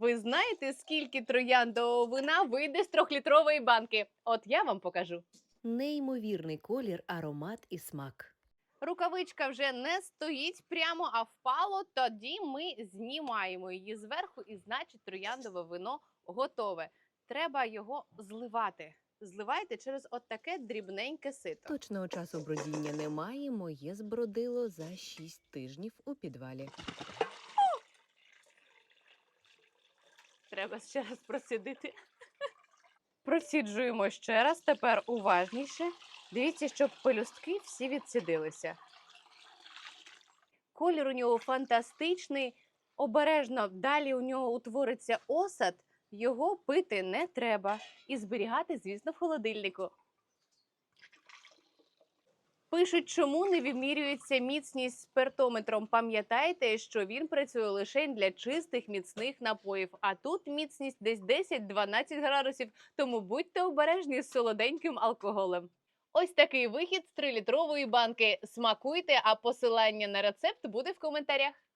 Ви знаєте, скільки трояндового вина вийде з трьохлітрової банки? От я вам покажу. Неймовірний колір, аромат і смак. Рукавичка вже не стоїть прямо, а впало. Тоді ми знімаємо її зверху, і значить, трояндове вино готове. Треба його зливати. Зливайте через от таке дрібненьке сито. Точного часу бродіння немає. Моє збродило за 6 тижнів у підвалі. Треба ще раз просидити. Просіджуємо ще раз, тепер уважніше. Дивіться, щоб пелюстки всі відсідилися. Колір у нього фантастичний. Обережно далі у нього утвориться осад. Його пити не треба. І зберігати, звісно, в холодильнику. Пишуть, чому не вимірюється міцність спиртометром. Пам'ятайте, що він працює лише для чистих міцних напоїв. А тут міцність десь 10-12 градусів, тому будьте обережні з солоденьким алкоголем. Ось такий вихід з 3-літрової банки. Смакуйте, а посилання на рецепт буде в коментарях.